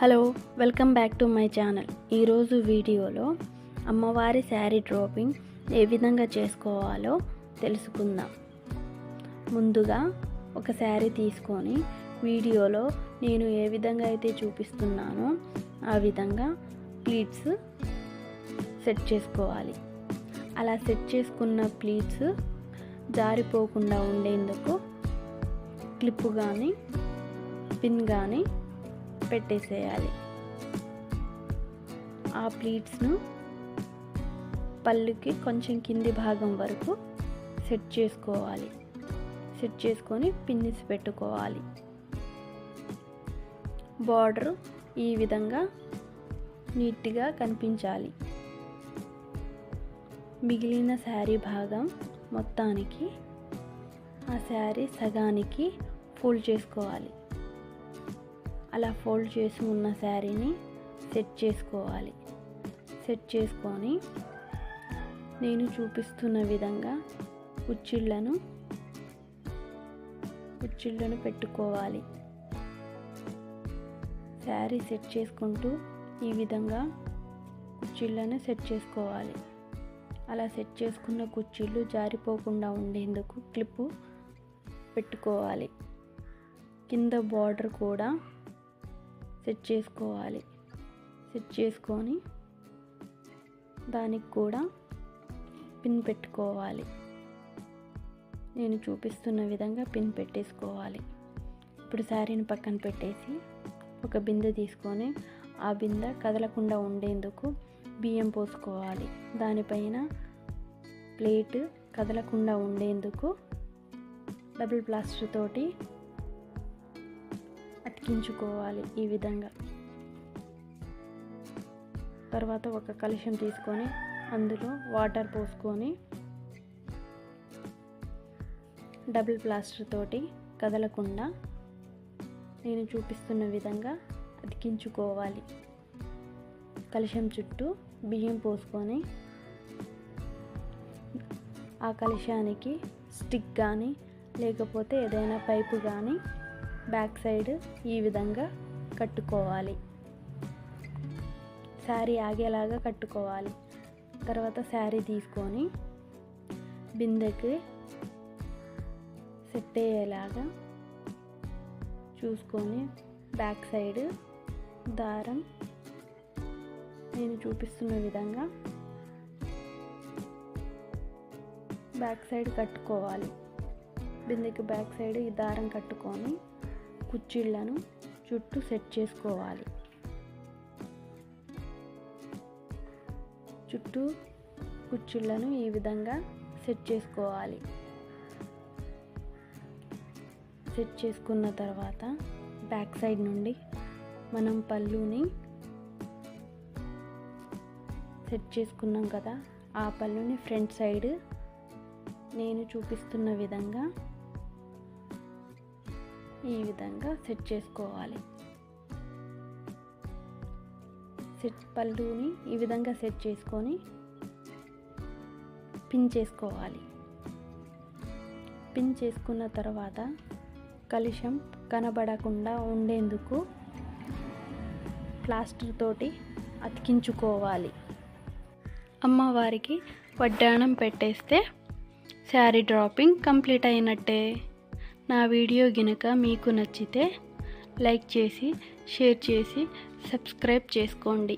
Hello welcome back to my channel. ఈరోజు వీడియోలో అమ్మవారి శారీ డ్రాపింగ్ ఏ విధంగా చేసుకోవాలో తెలుసుకుందాం. ముందుగా ఒక శారీ తీసుకొని వీడియోలో నేను ఏ విధంగా అయితే చూపిస్తున్నానో ఆ విధంగా ప్లీట్స్ సెట్ చేసుకోవాలి. అలా సెట్ చేసుకున్న ప్లీట్స్ జారిపోకుండా ఉండేందుకు క్లిప్ కానీ పిన్ కానీ పెట్టేసేయాలి. ఆ ప్లీట్స్ను పళ్ళుకి కొంచెం కింది భాగం వరకు సెట్ చేసుకోవాలి. సెట్ చేసుకొని పిన్నిస్ పెట్టుకోవాలి. బార్డర్ ఈ విధంగా నీట్గా కనిపించాలి. మిగిలిన శారీ భాగం మొత్తానికి ఆ శారీ సగానికి ఫోల్డ్ చేసుకోవాలి. అలా ఫోల్డ్ చేసి ఉన్న శారీని సెట్ చేసుకోవాలి. సెట్ చేసుకొని నేను చూపిస్తున్న విధంగా కుచ్చిళ్ళను కుచ్చిళ్ళను పెట్టుకోవాలి. శారీ సెట్ చేసుకుంటూ ఈ విధంగా కుచ్చిళ్ళను సెట్ చేసుకోవాలి. అలా సెట్ చేసుకున్న కుచ్చిళ్ళు జారిపోకుండా ఉండేందుకు క్లిప్పు పెట్టుకోవాలి. కింద బార్డర్ కూడా సెట్ చేసుకోవాలి. సెట్ చేసుకొని దానికి కూడా పిన్ పెట్టుకోవాలి. నేను చూపిస్తున్న విధంగా పిన్ పెట్టేసుకోవాలి. ఇప్పుడు శారీని పక్కన పెట్టేసి ఒక బిందె తీసుకొని ఆ బిందె కదలకుండా ఉండేందుకు బియ్యం పోసుకోవాలి. దానిపైన ప్లేట్ కదలకుండా ఉండేందుకు డబుల్ ప్లాస్టర్ తోటి అతికించుకోవాలి ఈ విధంగా. తర్వాత ఒక కలుషం తీసుకొని అందులో వాటర్ పోసుకొని డబుల్ ప్లాస్టర్ తోటి కదలకుండా నేను చూపిస్తున్న విధంగా అతికించుకోవాలి. కలుషం చుట్టూ బియ్యం పోసుకొని ఆ కలుషానికి స్టిక్ కానీ లేకపోతే ఏదైనా పైపు కానీ బ్యాక్ సైడ్ ఈ విధంగా కట్టుకోవాలి. శారీ ఆగేలాగా కట్టుకోవాలి. తర్వాత శారీ తీసుకొని బిందెకి సెట్ అయ్యేలాగా చూసుకొని బ్యాక్ సైడ్ దారం నేను చూపిస్తున్న విధంగా బ్యాక్ సైడ్ కట్టుకోవాలి. బిందెకి బ్యాక్ సైడ్ ఈ దారం కట్టుకొని కుచ్చిళ్ళను చుట్టూ సెట్ చేసుకోవాలి. చుట్టూ కుచ్చిళ్ళను ఈ విధంగా సెట్ చేసుకోవాలి. సెట్ చేసుకున్న తర్వాత బ్యాక్ సైడ్ నుండి మనం పళ్ళుని సెట్ చేసుకున్నాం కదా ఆ పళ్ళుని ఫ్రంట్ సైడ్ నేను చూపిస్తున్న విధంగా ఈ విధంగా సెట్ చేసుకోవాలి. సెట్ పళ్ళుని ఈ విధంగా సెట్ చేసుకొని పిన్ చేసుకోవాలి. పిన్ చేసుకున్న తర్వాత కలుషం కనబడకుండా ఉండేందుకు ప్లాస్టర్ తోటి అతికించుకోవాలి. అమ్మవారికి వడ్డాణం పెట్టేస్తే శారీ డ్రాపింగ్ కంప్లీట్ అయినట్టే. నా వీడియో గినక మీకు నచ్చితే లైక్ చేసి షేర్ చేసి సబ్స్క్రైబ్ చేసుకోండి.